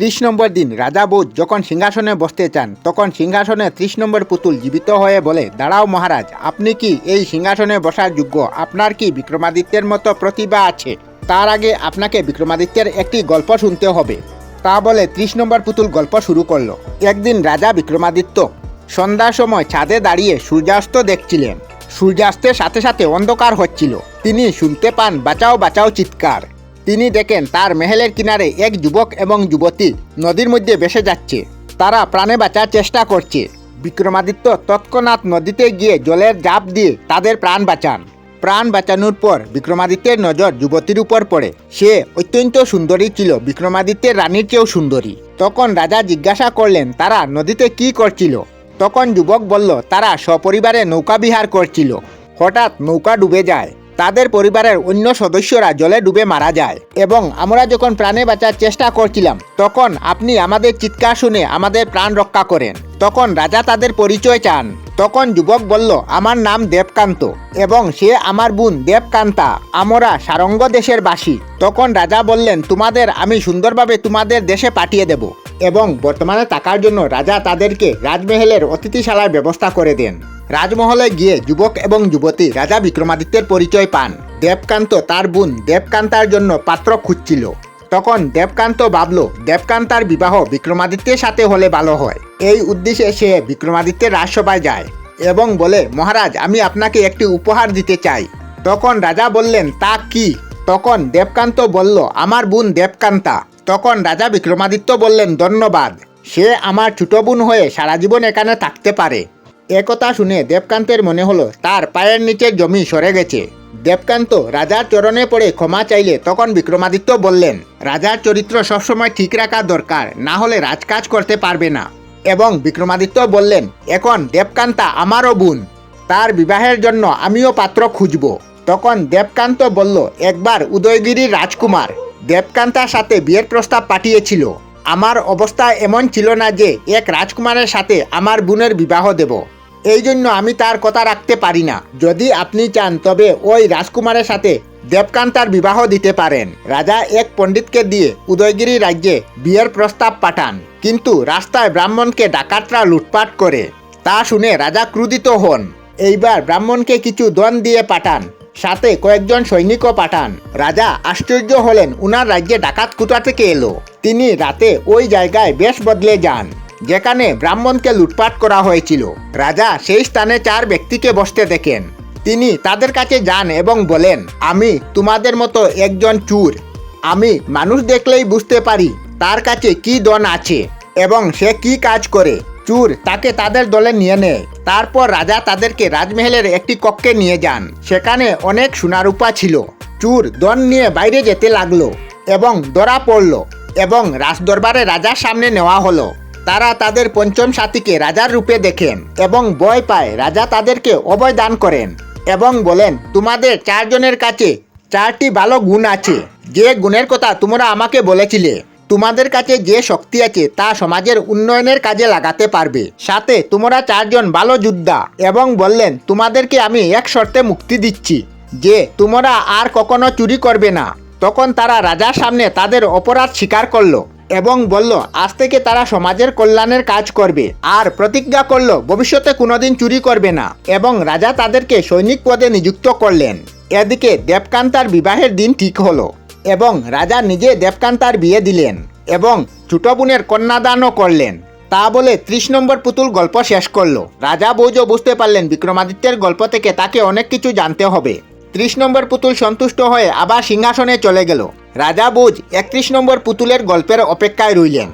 ত্রিশ নম্বর দিন রাজা বোধ যখন সিংহাসনে বসতে চান, তখন সিংহাসনে ত্রিশ নম্বর পুতুল জীবিত হয়ে বলে, দাঁড়াও মহারাজ, আপনি কি এই সিংহাসনে বসার যোগ্য? আপনার কি বিক্রমাদিত্যের মতো প্রতিভা আছে? তার আগে আপনাকে বিক্রমাদিত্যের একটি গল্প শুনতে হবে। তা বলে ত্রিশ নম্বর পুতুল গল্প শুরু করল। একদিন রাজা বিক্রমাদিত্য সন্ধ্যার সময় ছাদে দাঁড়িয়ে সূর্যাস্ত দেখছিলেন। সূর্যাস্তের সাথে সাথে অন্ধকার হচ্ছিল। তিনি শুনতে পান, বাঁচাও বাঁচাও, চিৎকার। তিনি দেখেন তার মেহেলের কিনারে এক যুবক এবং যুবতী নদীর মধ্যে ভেসে যাচ্ছে। তারা প্রাণে বাঁচার চেষ্টা করছে। বিক্রমাদিত্য তৎক্ষণাৎ নদীতে গিয়ে জলের জাপ দিয়ে তাদের প্রাণ বাঁচান। প্রাণ বাঁচানোর পর বিক্রমাদিত্যের নজর যুবতীর উপর পড়ে। সে অত্যন্ত সুন্দরী ছিল, বিক্রমাদিত্যের রানীর চেয়েও সুন্দরী। তখন রাজা জিজ্ঞাসা করলেন, তারা নদীতে কি করছিল? তখন যুবক বলল, তারা সপরিবারে নৌকা বিহার করছিল। হঠাৎ নৌকা ডুবে যায়। তাদের পরিবারের অন্য সদস্যরা জলে ডুবে মারা যায়। এবং আমরা যখন প্রাণে বাঁচার চেষ্টা করছিলাম, তখন আপনি আমাদের চিৎকার শুনে আমাদের প্রাণ রক্ষা করেন। তখন রাজা তাদের পরিচয় চান। তখন যুবক বলল, আমার নাম দেবকান্ত এবং সে আমার বোন দেবকান্তা। আমরা সারঙ্গ দেশের বাসী। তখন রাজা বললেন, তোমাদের, আমি সুন্দরভাবে তোমাদের দেশে পাঠিয়ে দেব এবং বর্তমানে থাকার জন্য রাজা তাদেরকে রাজমহলের অতিথিশালার ব্যবস্থা করে দেন। রাজমহলে গিয়ে যুবক এবং যুবতী রাজা বিক্রমাদিত্যের পরিচয় পান। দেবকান্ত তার বোন দেবকান্তার জন্য পাত্র খুঁজছিল। তখন দেবকান্ত ভাবল, দেবকান্তার বিবাহ বিক্রমাদিত্যের সাথে হলে ভালো হয়। এই উদ্দেশ্যে সে বিক্রমাদিত্যের রাজসভায় যায় এবং বলে, মহারাজ, আমি আপনাকে একটি উপহার দিতে চাই। তখন রাজা বললেন, তা কি? তখন দেবকান্ত বলল, আমার বোন দেবকান্তা। তখন রাজা বিক্রমাদিত্য বললেন, ধন্যবাদ। সে আমার ছোট বোন হয়ে সারা জীবন এখানে থাকতে পারে। একথা শুনে দেবকান্তের মনে হলো, তার পায়ের নিচে জমি সরে গেছে। দেবকান্ত রাজার চরণে পড়ে ক্ষমা চাইলে তখন বিক্রমাদিত্য বললেন, রাজার চরিত্র সবসময় ঠিক রাখা দরকার, না হলে রাজকাজ করতে পারবে না। এবং বিক্রমাদিত্য বললেন, এখন দেবকান্তা আমারও বোন, তার বিবাহের জন্য আমিও পাত্র খুঁজব। তখন দেবকান্ত বলল, একবার উদয়গিরির রাজকুমার, দেবকান্তার সাথে বিয়ের প্রস্তাব পাঠিয়েছিল। আমার অবস্থা এমন ছিল না যে এক রাজকুমারের সাথে আমার বোনের বিবাহ দেব। এই জন্য আমি তার কথা রাখতে পারি না। যদি আপনি চান, তবে ওই রাজকুমারের সাথে দেবকান্তার বিবাহ দিতে পারেন। রাজা এক পণ্ডিতকে দিয়ে উদয়গিরি রাজ্যে বিয়ের প্রস্তাব পাঠান। কিন্তু রাস্তায় ব্রাহ্মণকে ডাকাতরা লুটপাট করে। তা শুনে রাজা ক্রুদিত হন। এইবার ব্রাহ্মণকে কিছু দন দিয়ে পাঠান। সাথে কয়েকজন সৈনিকও পাঠান। রাজা আশ্চর্য হলেন, উনার রাজ্যে ডাকাত কোথা থেকে এলো? তিনি রাতে ওই জায়গায় বেশ বদলে যান। যেখানে ব্রাহ্মণকে লুটপাট করা হয়েছিল। রাজা সেই স্থানে চার ব্যক্তিকে বসতে দেখেন। তিনি তাদের কাছে যান এবং বলেন, আমি তোমাদের মতো একজন চুর। আমি মানুষ দেখলেই বুঝতে পারি তার কাছে কি দন আছে এবং সে কি কাজ করে। চুর তাকে তাদের দলে নিয়ে নেয়। তারপর রাজা তাদেরকে রাজমহলের একটি কক্ষে নিয়ে যান। সেখানে অনেক সোনারূপা ছিল। চুর দন নিয়ে বাইরে যেতে লাগল এবং ধরা পড়ল এবং রাজদরবারে রাজার সামনে নেওয়া হলো। তারা তাদের পঞ্চম সাথীকে রাজার রূপে দেখেন এবং ভয় পায়। রাজা তাদেরকে অভয় দান করেন এবং বলেন, তোমাদের চারজনের কাছে চারটি ভালো গুণ আছে। যে গুণের কথা তোমরা আমাকে বলেছিলে, তোমাদের কাছে যে শক্তি আছে তা সমাজের উন্নয়নের কাজে লাগাতে পারবে। সাথে তোমরা চারজন ভালো যোদ্ধা এবং বললেন, তোমাদেরকে আমি এক শর্তে মুক্তি দিচ্ছি, যে তোমরা আর কখনো চুরি করবে না। তখন তারা রাজার সামনে তাদের অপরাধ স্বীকার করল। এবং বলল, আজ থেকে তারা সমাজের কল্যাণের কাজ করবে। আর প্রতিজ্ঞা করল, ভবিষ্যতে কোনোদিন চুরি করবে না। এবং রাজা তাদেরকে সৈনিক পদে নিযুক্ত করলেন। এদিকে দেবকান্তার বিবাহের দিন ঠিক হলো এবং রাজা নিজে দেবকান্তার বিয়ে দিলেন এবং ছোট বোনের কন্যাদানও করলেন। তা বলে ত্রিশ নম্বর পুতুল গল্প শেষ করল। রাজা বৌজ বুঝতে পারলেন বিক্রমাদিত্যের গল্প থেকে তাকে অনেক কিছু জানতে হবে। ত্রিশ নম্বর পুতুল সন্তুষ্ট হয়ে আবার সিংহাসনে চলে গেল। রাজা বুঝ একত্রিশ নম্বর পুতুলের গল্পের অপেক্ষায় রইলেন।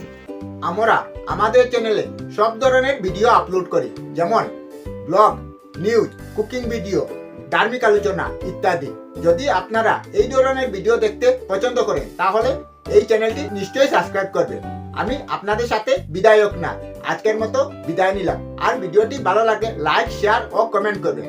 আমরা আমাদের চ্যানেলে সব ধরনের ভিডিও আপলোড করি, যেমন ব্লগ নিউজ কুকিং ভিডিও ধার্মিক আলোচনা ইত্যাদি। যদি আপনারা এই ধরনের ভিডিও দেখতে পছন্দ করেন, তাহলে এই চ্যানেলটি নিশ্চয়ই সাবস্ক্রাইব করবেন। আমি আপনাদের সাথে বিদায়ক না, আজকের মতো বিদায় নিলাম। আর ভিডিওটি ভালো লাগে লাইক শেয়ার ও কমেন্ট করবেন।